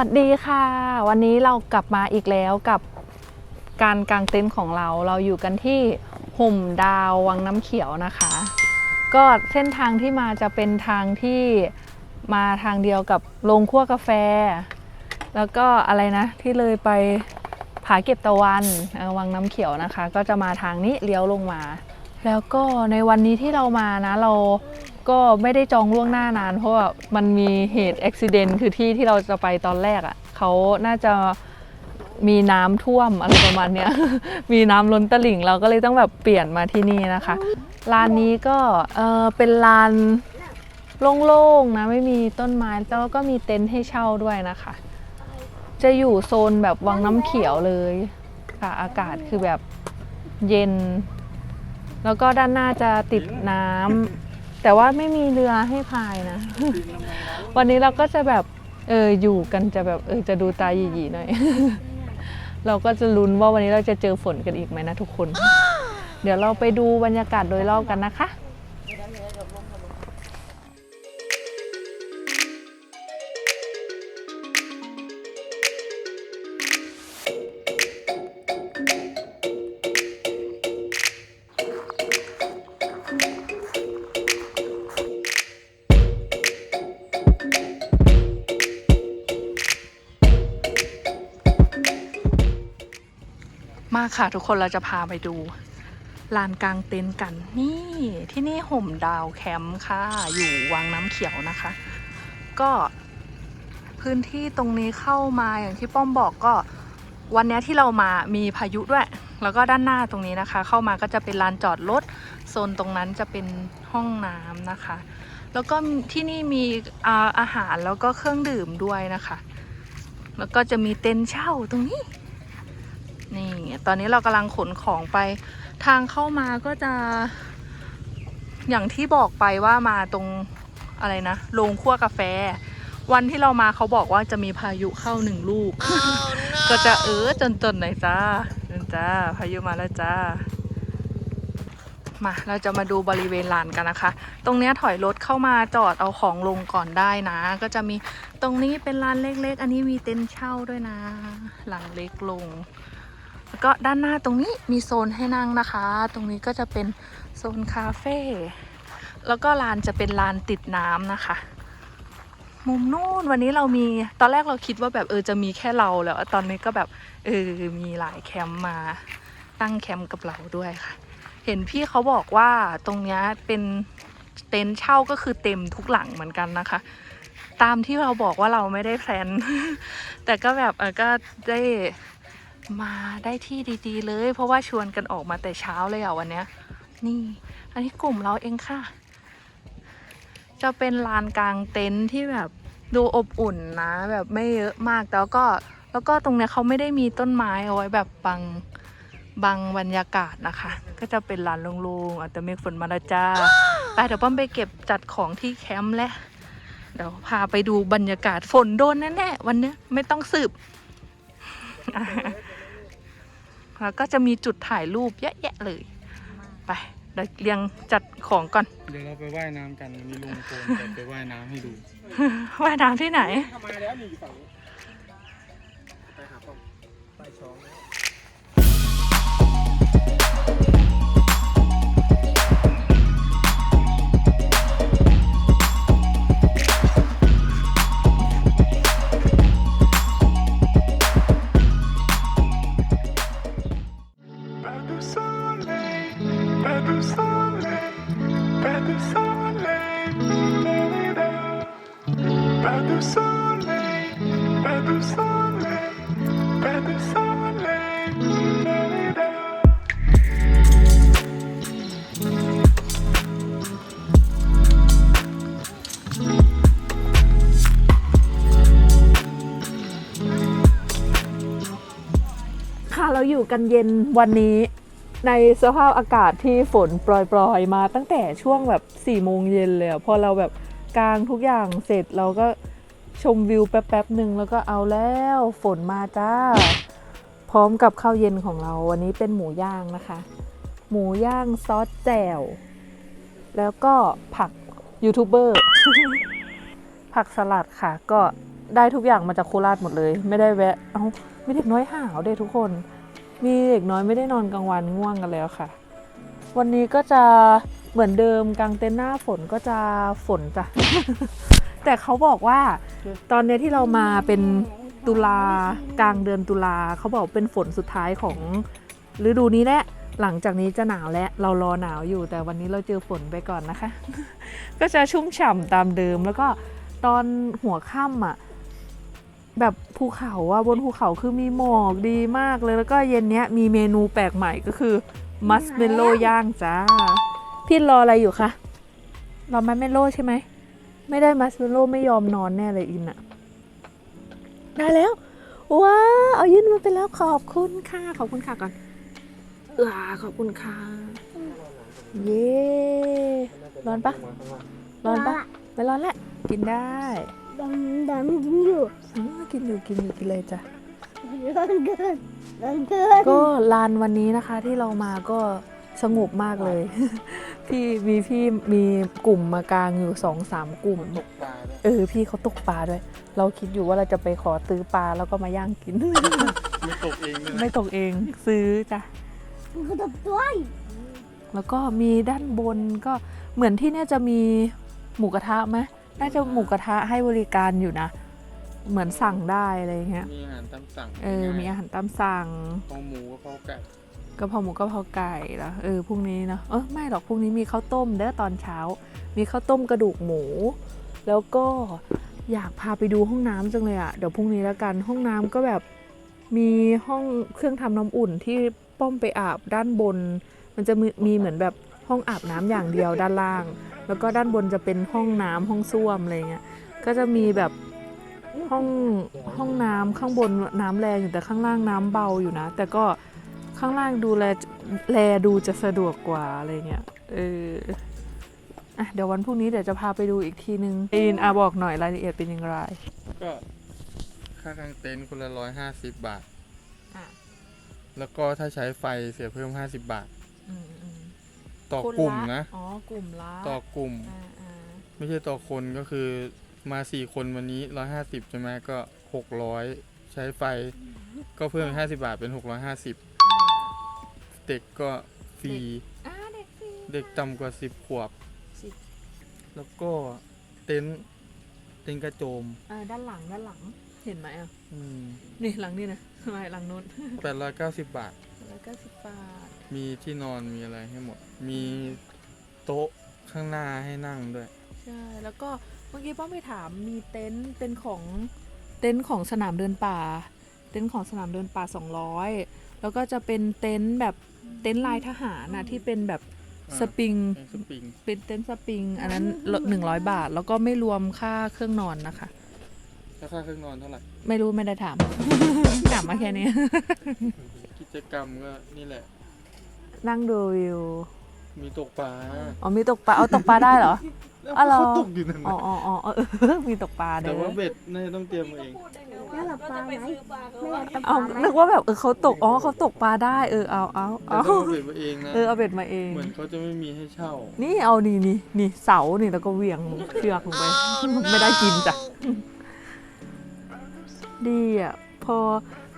สวัสดีค่ะ วันนี้เรากลับมาอีกแล้วกับการกางเต็นท์ของเรา เราอยู่กันที่ห่มดาววังน้ำเขียวนะคะ ก็เส้นทางที่มาจะเป็นทางที่มาทางเดียวกับโรงคั่วกาแฟ แล้วก็อะไรนะที่เลยไปผาเก็บตะวันวังน้ำเขียวนะคะ ก็จะมาทางนี้เลี้ยวลงมา แล้วก็ในวันนี้ที่เรามานะเรา ก็ไม่ได้จองล่วงหน้านาน เพราะว่ามันมีเหตุอุบิเหตุคือที่ที่เราจะไปตอนแรกอะ่ะเขาน่าจะมีน้ำท่วมอะไรประมาณเนี้ย มีน้ำล้นตลิ่งเราก็เลยต้องแบบเปลี่ยนมาที่นี่นะคะ ลานนี้ก็เออเป็นลานโล่งๆนะไม่มีต้นไม้แล้วก็มีเต็นท์ให้เช่าด้วยนะคะ จะอยู่โซนแบบวังน้ำเขียวเลยค่ะอากาศคือแบบเย็น แล้วก็ด้านหน้าจะติดน้ำ แต่ว่าไม่มีเรือให้พายนะ วันนี้เราก็จะแบบเอออยู่กันจะแบบเออจะดูตาหยีๆหน่อย เราก็จะลุ้นว่าวันนี้เราจะเจอฝนกันอีกไหมนะทุกคน เดี๋ยวเราไปดูบรรยากาศโดยรอบกันนะคะ ค่ะ ทุกคนเราจะพาไปดูลานกลางเต็นท์กันนี่ที่นี่ห่มดาวแคมป์ค่ะ อยู่วังน้ำเขียวนะคะ ก็พื้นที่ตรงนี้เข้ามาอย่างที่ป้อมบอกก็วันนี้ที่เรามามีพายุด้วย แล้วก็ด้านหน้าตรงนี้นะคะ เข้ามาก็จะเป็นลานจอดรถโซนตรงนั้นจะเป็นห้องน้ำนะคะ แล้วก็ที่นี่มีอาอาหารแล้วก็เครื่องดื่มด้วยนะคะ แล้วก็จะมีเต็นท์เช่าตรงนี้ นี่ตอนนี้เรากำลังขนของไป ทางเข้ามาก็จะ อย่างที่บอกไปว่ามาตรงอะไรนะโรงคั่วกาแฟ วันที่เรามาเขาบอกว่าจะมีพายุเข้าหนึ่งลูก ก็จะเออจนจนๆหน่อยจ้าจนจ้าพายุมาแล้วจ้ามาเราจะมาดูบริเวณลานกันนะคะ ตรงเนี้ยถอยรถเข้ามาจอดเอาของลงก่อนได้นะ ก็จะมีตรงนี้เป็นลานเล็กๆ อันนี้มีเต็นท์เช่าด้วยนะ หลังเล็กลง แล้วก็ด้านหน้าตรงนี้มีโซนให้นั่งนะคะ ตรงนี้ก็จะเป็นโซนคาเฟ่แล้วก็ลานจะเป็นลานติดน้ำนะคะ มุมนู้นวันนี้เรามีตอนแรกเราคิดว่าแบบเออจะมีแค่เราแล้วตอนนี้ก็แบบเออมีหลายแคมป์มาตั้งแคมป์กับเราด้วยค่ะ เห็นพี่เขาบอกว่าตรงนี้เป็นเต็นท์เช่าก็คือเต็มทุกหลังเหมือนกันนะคะ ตามที่เราบอกว่าเราไม่ได้แพลนแต่ก็แบบเออก็ได้ มาได้ที่ดีๆ เลย เพราะว่าชวนกันออกมาแต่เช้าเลยอะวันเนี้ย นี่ อันนี้กลุ่มเราเองค่ะ จะเป็นลานกลางเต็นท์ที่แบบดูอบอุ่นนะ แบบไม่เยอะมากแต่ก็แล้วก็ตรงเนี้ยเขาไม่ได้มีต้นไม้เอาไว้แบบบังบังบรรยากาศนะคะ ก็จะเป็นลานโล่งๆอาจจะเมฆฝนมาล้วจ้าไปเดี๋ยวป้อมไปเก็บจัดของที่แคมป์แล้วเดี๋ยวพาไปดูบรรยากาศฝนโดนแน่ๆวันเนี้ยไม่ต้องสืบ แล้วก็จะมีจุดถ่ายรูปเยอะแยะเลย ไปเดี๋ยวเรียงจัดของก่อน เดี๋ยวเราไปว่ายน้ำกันมีลุงโกนจะไปว่ายน้ำให้ดูว่ายน้ำที่ไหนมาแล้วนี่อยู่ฝั่งนี้ไปหาป้อมไปช้อง เราอยู่กันเย็นวันนี้ในสภาพอากาศที่ฝนปล่อยๆ มาตั้งแต่ช่วงแบบ4ี่โมงเย็นเลยพอเราแบบกลางทุกอย่างเสร็จเราก็ชมวิวแป๊บๆหนึ่งแล้วก็เอาแล้วฝนมาจ้า พร้อมกับข้าวเย็นของเราวันนี้เป็นหมูย่างนะคะ หมูย่างซอสแจ่วแล้วก็ผักยูทูบเบอร์ผักสลัดค่ะ ก็ได้ทุกอย่างมาจากโคราชหมดเลย ไม่ได้แวะเอ้ามีเด็กน้อยหาวเด็กทุกคน มีเด็กน้อยไม่ได้นอนกลางวันง่วงกันแล้วค่ะ วันนี้ก็จะเหมือนเดิมกลางเต็นท์หน้าฝนก็จะฝนจ้ะ แต่เขาบอกว่าตอนเนี้ยที่เรามาเป็นตุลากลางเดือนตุลาเขาบอกเป็นฝนสุดท้ายของฤดูนี้แหละหลังจากนี้จะหนาวแล้วเรารอหนาวอยู่ แต่วันนี้เราเจอฝนไปก่อนนะคะ ก็จะชุ่มฉ่ำตามเดิมแล้วก็ตอนหัวค่ำอะ แบบภูเขาอะบนภูเขาคือมีหมอกดีมากเลยแล้วก็เย็นเนี้ยมีเมนูแปลกใหม่ก็คือมัสเมลโล่ย่างจ้า พี่รออะไรอยู่คะรอมัสเมลโล่ใช่ไหม ไม่ได้มัสเมลโล่ไม่ยอมนอนแน่เลยอินอะได้แล้วว้าวเอายื่นมาไปแล้วขอบคุณค่ะ ขอบคุณค่ะก่อนเออขอบคุณค่ะ เย้ร้อนปะร้อนปะไม่ร้อนแหละกินได้ ดำดำกินอยู่อ๋อกินอยู่กินอยู่กินเลยจ้ะ ร้อนเกินร้อนเกินก็ลานวันนี้นะคะที่เรามาก็สงบมากเลย พี่มีพี่มีกลุ่มมากลางอยู่สองสามกลุ่ม ตกปลาด้วยเออพี่เขาตกปลาด้วย เราคิดอยู่ว่าเราจะไปขอซื้อปลาแล้วก็มาย่างกินไม่ตกเองด้วยนะไม่ตกเองซื้อจ้ะกระดับด้วยแล้วก็มีด้านบนก็เหมือนที่เนี่ยจะมีหมูกระทะไหม น่าจะหมูกระทะให้บริการอยู่นะ เหมือนสั่งได้อะไรอย่างเงี้ย มีอาหารตามสั่งเออ มีอาหารตามสั่งข้าวหมูกะเพราไก่กะเพราหมูกะเพราไก่ละเออพรุ่งนี้เนอะเออไม่หรอกพรุ่งนี้มีข้าวต้มเด้อตอนเช้า มีข้าวต้มกระดูกหมู แล้วก็อยากพาไปดูห้องน้ำจังเลยอะ่ะเดี๋ยวพรุ่งนี้แล้วกันห้องน้ำก็แบบมีห้องเครื่องทำน้ำอุ่นที่ป้อมไปอาบด้านบน มันจะมีมีเหมือนแบบห้องอาบน้ำอย่างเดียวด้านล่าง แล้วก็ด้านบนจะเป็นห้องน้ำห้องส้วมอะไรเงี้ยก็จะมีแบบห้องห้องน้ำข้างบนน้ำแรงอยู่แต่ข้างล่างน้ำเบาอยู่นะ แต่ก็ข้างล่างดูแลแลดูจะสะดวกกว่าอะไรเงี้ยเอออะเดี๋ยววันพรุ่งนี้เดี๋ยวจะพาไปดูอีกทีนึงอินอาบอกหน่อยรายละเอียดเป็นยังไงก็ค่ากางเต็นท์คนละร้อยห้าสิบบาทอะแล้วก็ถ้าใช้ไฟเสียเพิ่มห้าสิบบาท อืมอืม ต่อคนกลุ่มลนะ อ๋อกลุ่มละต่อกลุ่มอ่าอ่าไม่ใช่ต่อคนก็คือมาสี่คนวันนี้ร้อยห้าสิบใช่ไหมก็หกร้อยใช้ไฟ ก็เพิ่มห้าสิบาทเป็นหกร้อยห้าสิบเด็กก็ฟรีอ่าเด็กฟรีเด็กต่ำกว่าสิบขวบ สิบแล้วก็เต็นท์เต็นท์กระโจมอ่าด้านหลังด้านหลังเห็นไหมอะอืมนี่หลังนี่นะ ไม่หลังนู้นแปดร้อยเก้าสิบบาท แล้วก็สิบบาท มีที่นอนมีอะไรให้หมด มีโต๊ะข้างหน้าให้นั่งด้วย ใช่ แล้วก็เมื่อกี้ป้าไปถามมีเต็นท์เป็นของเต็นท์ของสนามเดินป่า เต็นท์ของสนามเดินป่า 200 แล้วก็จะเป็นเต็นท์แบบเต็นท์ลายทหารนะที่เป็นแบบอ่า สปริง เป็นสปริง เป็นเต็นท์สปริง อันนั้นหนึ่งร้อยบาท แล้วก็ไม่รวมค่าเครื่องนอนนะคะ ราคาเครื่องนอนเท่าไหร่ ไม่รู้ไม่ได้ถาม ถามมาแค่นี้กิ จกรรมก็นี่แหละ นั่งดูวิว มีตกปลาอ๋อมีตกปลา เอาตกปลาได้เหรออ๋อเหรอ เขาตกอยู่นั่นอ๋อนะอ๋ออ๋อเออมีตกปลาเด้แต่อว่าเบ็ดน่าจะต้องเตรียมมาเองแล้วหลับปลาไหมไม่หลับเอาปลาไหมนึกว่าแบบเออเขาตก อ๋อเขาตกปลาได้ เออ เอาเอาแต่เอาต้องเอาเบ็ดมาเองนะ เออเอาเบ็ดมาเอง เหมือนเขาจะไม่มีให้เช่า นี่เอานี่นี่นี่เสานี่แล้วก็เหวี่ยงเชือกลงไป ไม่ได้กินจ้ะ ดีอะพ อ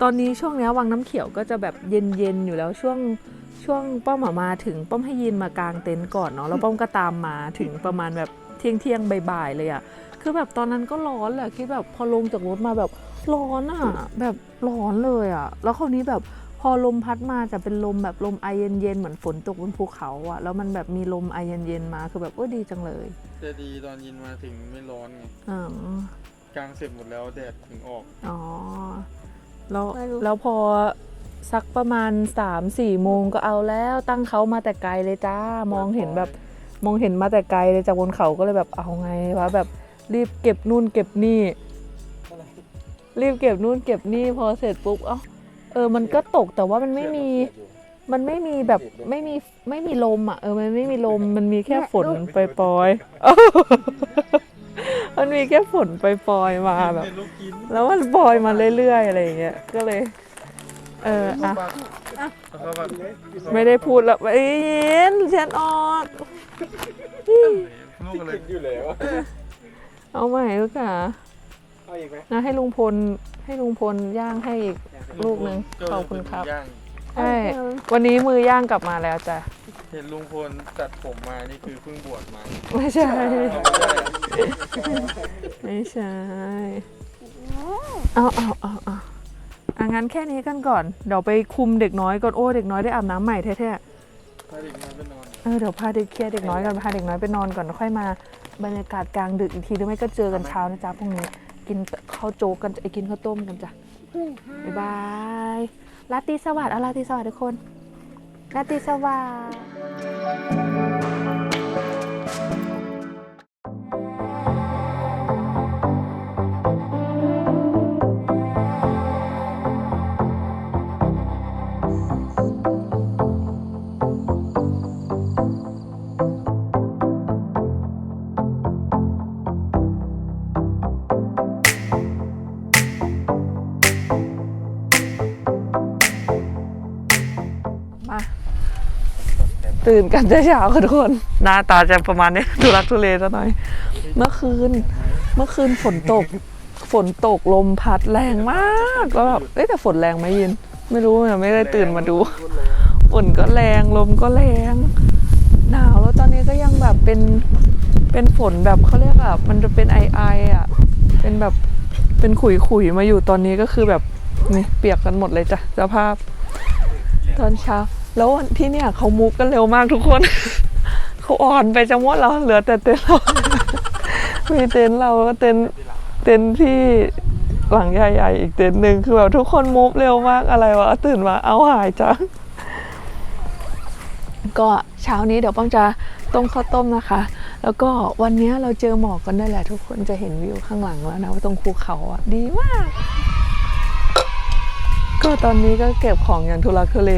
ตอนนี้ช่วงเนี้ยวังน้ำเขียวก็จะแบบเย็นๆอยู่แล้วช่วงช่วงป้อมอะมาถึงป้อมให้ยินมากางเต็นท์ก่อนเนาะแล้วป้อมก็ตามมาถึงประมาณแบบเที่ยงเที่ยงๆบ่ายๆเลยอะคือแบบตอนนั้นก็ร้อนแหละคิดแบบพอลงจากรถมาแบบร้อนอะแบบร้อนเลยอะแล้วคราวนี้แบบพอลมพัดมาจะเป็นลมแบบลมไอเย็นๆเหมือนฝนตกบนภูเขาอะแล้วมันแบบมีลมไอเย็นๆมาคือแบบโอ้ยดีจังเลยแต่ดีตอนเยินมาถึงไม่ร้อนไงอ๋อกลางเสร็จหมดแล้วแดดถึงออกอ๋อ แล้วแล้วพอสักประมาณ3ามสี่โมงก็เอาแล้วตั้งเขามาแต่ไกลเลยจ้ามองเห็นแบบมองเห็นมาแต่ไกลเลยจากบนเขาก็เลยแบบเอาไงวะแบบรีบเก็บนู่นเก็บนี่ รีบเก็บนู่นเก็บนี่พอเสร็จปุ๊บเอ้าเออมันก็ตกแต่ว่ามันไม่มีมันไม่มีแบบไม่มีไม่มีลมอะเออมันไม่มีลมมันมีแค่ฝนปล่อยๆเออ มันมีแค่ฝนปล่อยๆมาแบบเป็นลูกกินแล้วมันปล่อยมาเรื่อยๆอะไรอย่างเงี้ย ก็เลย เอออะแล้วก็แบบไม่ได้พูดแล้วเอ้ยเย็นฉันออกลูกอะไรอยู่แล้วเอาใหม่ลูกค่ะเเอาอีกไหมนะให้ลุงพลให้ลุงพลย่างให้อีกลูกหนึ่งขอบคุณครับย่างใช่วันนี้มือย่างกลับมาแล้วจ้ะ เห็นลุงพลตัดผมมา นี่คือเพิ่งบวชมา ไม่ใช่เอา ไม่ได้อะไม่ใช่ เอาเอาเอาเอาอะงั้นแค่นี้กันก่อน เดี๋ยวไปคุมเด็กน้อยก่อน โอ้ เด็กน้อยได้อาบน้ำใหม่แท้พาเด็กมาไปนอนๆ เออ เดี๋ยวพาเด็กเคลียร์เด็กน้อยกันพาเด็กน้อยไปนอนก่อนแล้วค่อยมาบรรยากาศกลางดึกอีกทีหรือไม่ก็เจอกันเช้านะจ๊ะพรุ่งนี้ กินข้าวโจ๊กกันไอ้กินข้าวต้มกันจ้ะ บ๊ายบายลาตรีสวัสดิ์เอาลาตรีสวัสดิ์ทุกคนลาตรีสวัสดิ์ ตื่นกันแต่เช้าค่ะทุกคน หน้าตาจะประมาณนี้ทุรักทุเลซะหน่อย เมื่อคืน เมื่อคืนฝนตก ฝนตกลมพัดแรงมากแล้วแบบเอ๊ะแต่ฝนแรงไหมยิน ไม่รู้เนี่ยไม่ได้ตื่นมาดู ฝนก็แรงลมก็แรง หนาวแล้วตอนนี้ก็ยังแบบเป็นเป็นฝนแบบเขาเรียกแบบมันจะเป็นไอไออะ เป็นแบบเป็นขุยขุยๆมาอยู่ตอนนี้ก็คือแบบนี่เปียกกันหมดเลยจ้ะสภาพ ตอนเช้า แล้วที่เนี่ยเขามูฟกันเร็วมากทุกคน เขาอ่อนไปจะหมดแล้วเหลือแต่เต็นท์เรา มีเต็นท์เราก็เต็นท์เต็นท์ที่หลังใหญ่ๆอีกเต็นท์หนึ่งคือแบบทุกคนมูฟเร็วมากอะไรวะตื่นมาเอาหายจ้ะก็เช้านี้เดี๋ยวป้องจะต้มข้าวต้มนะคะ แล้วก็วันนี้เราเจอหมอกกันได้แหละทุกคนจะเห็นวิวข้างหลังแล้วนะว่าตรงภูเขาอะดีมาก ก็ตอนนี้ก็เก็บของอย่างทุลักทุเล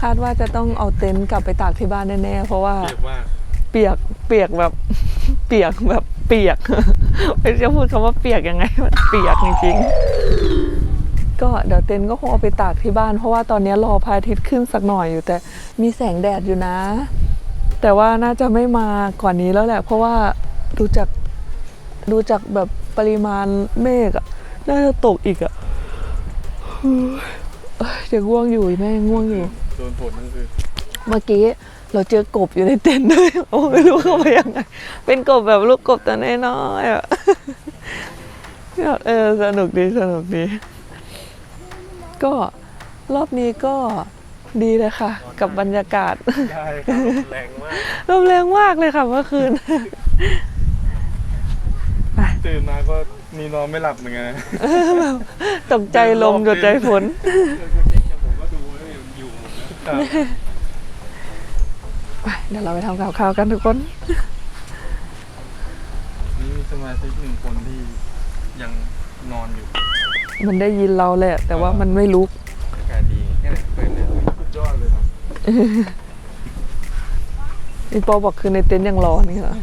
คาดว่าจะต้องเอาเต็นท์กลับไปตากที่บ้านแน่ๆ เพราะว่าเจ็บมากเปียกเปียกแบบ เปียกแบบเปียกไม่รู้จะพูดคำว่าเปียกยังไงมันเปียกจริงๆ ก็เดี๋ยวเต็นท์ก็คงเอาไปตากที่บ้าน เพราะว่าตอนนี้รอพระอาทิตย์ขึ้นสักหน่อยอยู่ แต่มีแสงแดดอยู่นะ แต่ว่าน่าจะไม่มาก่อนนี้แล้วแหละ เพราะว่าดูจากดูจากแบบปริมาณเมฆอะน่าจะตกอีกอะเฮ้ยเอ้ยเดี๋ยวง่วงอยู่แม่ยังง่วงอยู่ โดนฝนนั่นคือเมื่อกี้เราเจอกบอยู่ในเต็นท์ด้วยโอ้ไม่รู้เข้าไปยังไง เป็นกบแบบลูกกบตัวน้อยๆอะเออสนุกดีสนุกดี ก็รอบนี้ก็ดีเลยค่ะ กับบรรยากาศได้ครับแรงมากลมแรงมากเลยค่ะเมื่อคืนตื่นมาก็มีนอนไม่หลับเหมือนกันนะแบบตกใจลมกดใจฝน ไปเดี๋ยวเราไปทำกับข้าวกันทุกคน นี่มีสมาชิกหนึ่งคนที่ยังนอนอยู่มันได้ยินเราแหละ แต่ว่ามันไม่ลุก อากาศดีแค่ไหนเปิดเลยสุดยอดเลยครับอีปอบอกคือในเต็นท์ยังร้อนนี่เหรอ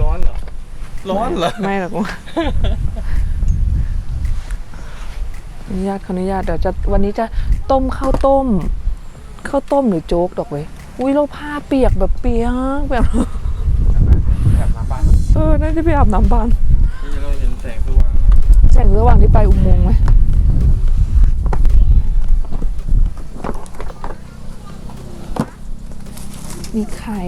ร้อนเหรอ ร้อนเหรอ ไม่หรอกว่าอนุญาตขออนุญาตเดี๋ยวจะวันนี้จะต้มข้าวต้ม ข้าวต้มหรือโจ๊กดอกเว้ยอุ้ยเราผ้าเปียกแบบเปียกแบบแอบมาบ้านเออน่าจะไปอาบน้ำบานนี่เราเห็นแสงสว่างแสงระหว่างที่ไปอุโมงค์ไหมมีไข่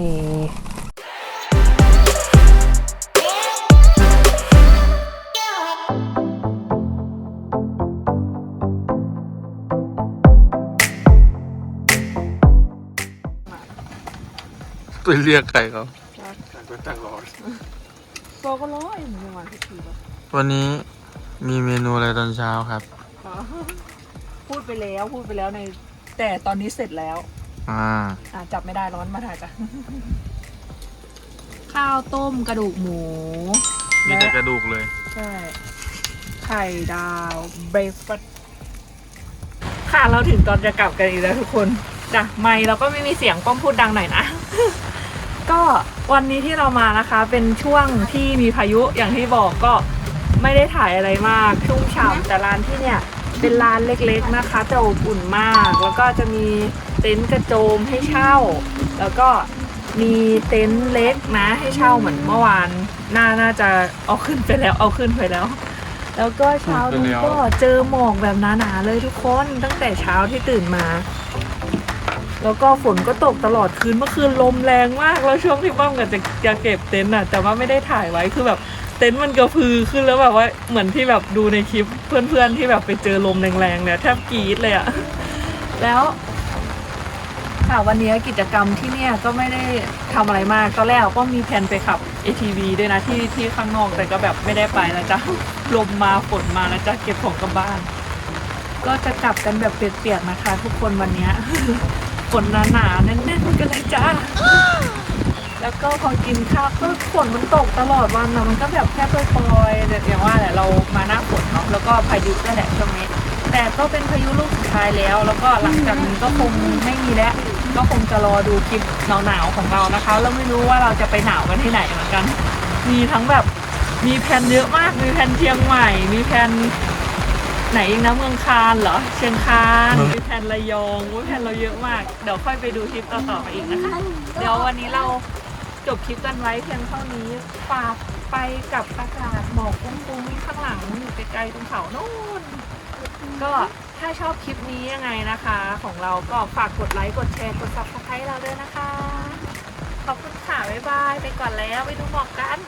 ไปเรียกใครเขาต่างคนต่างรอปอก็ร้อยเหมือนกันวันทุกทีป่ะวันนี้มีเมนูอะไรตอนเช้าครับพูดไปแล้วพูดไปแล้วใน แต่ตอนนี้เสร็จแล้ว อ่า อะจับไม่ได้ร้อนมาถ่ายจ้ะ ข้าวต้มกระดูกหมูมีแต่กระดูกเลย ใช่ ไข่ดาวเบรฟาสค่ะเราถึงตอนจะกลับกันอีกแล้วทุกคนจ้ะไม่เราก็ไม่มีเสียงป้อมพูดดังหน่อยนะ ก็วันนี้ที่เรามานะคะเป็นช่วงที่มีพายุอย่างที่บอกก็ไม่ได้ถ่ายอะไรมากชุ่มฉ่ำแต่ร้านที่เนี่ยเป็นร้านเล็กๆนะคะแต่อบอุ่นมาก แล้วก็จะมีเต็นท์กระโจมให้เช่า แล้วก็มีเต็นท์เล็กนะให้เช่าเหมือนเมื่อวานน่าน่าจะเอาขึ้นไปแล้วเอาขึ้นไปแล้ว แล้วก็เช้านี้ก็เจอหมอกแบบหนาๆเลยทุกคนตั้งแต่เช้าที่ตื่นมา แล้วก็ฝนก็ตกตลอดคืนเมื่อคืนลมแรงมากแล้วช่วงที่ป้อมกับจะจะเก็บเต็นท์อะ แต่ว่าไม่ได้ถ่ายไว้คือแบบเต็นท์มันกระพือขึ้นแล้วแบบว่าเหมือนที่แบบดูในคลิปเพื่อนๆที่แบบไปเจอลมแรงๆเนี่ยแทบกรี๊ดเลยอะแล้วค่ะวันนี้กิจกรรมที่เนี่ยก็ไม่ได้ทำอะไรมากตอนแรกก็มีแผนไปขับ ATV ด้วยนะที่ที่ข้างนอกแต่ก็แบบไม่ได้ไปนะจ๊ะลมมาฝนมานะจ๊ะเก็บของกลับบ้าน ก็จะกลับกันแบบเปียกๆนะคะ ทุกคนวันนี้ ฝนหนาๆแน่นๆกันเลยจ้าแล้วก็พอกินข้าวก็ฝนมันตกตลอดวันนะมันก็แบบแค่ปล่อยๆแต่อย่างว่าแหละเรามาหน้าฝนเนาะแล้วก็พายุก็แหละช่วงนี้แต่ก็เป็นพายุลูกสุดท้ายแล้ว แล้วก็หลังจากนี้ก็คงไม่มีแล้วก็คงจะรอดูคลิปหนาวๆของเรานะคะแล้วไม่รู้ว่าเราจะไปหนาวกันที่ไหนเหมือนกัน มีทั้งแบบมีแผนเยอะมากมีแผนเชียงใหม่ มีแผน ไหนอีกนะเมืองคานเหรอ เชียงคานมีแผนระยองอุ๊ยแผนเราเยอะมาก เดี๋ยวค่อยไปดูคลิปต่อๆไปอีกนะคะ เดี๋ยววันนี้เราจบคลิปกันไว้เพียงเท่านี้ฝากไปกับอากาศหมอกฟุ้งๆข้างหลังอยู่ไกลๆตรงเขาโน่นก็ถ้าชอบคลิปนี้ยังไงนะคะ ของเราก็ฝากกดไลค์กดแชร์กด subscribe เราด้วยนะคะ ขอบคุณค่ะ บ๊ายบาย ไปก่อนแล้ว ไปดูหมอกกัน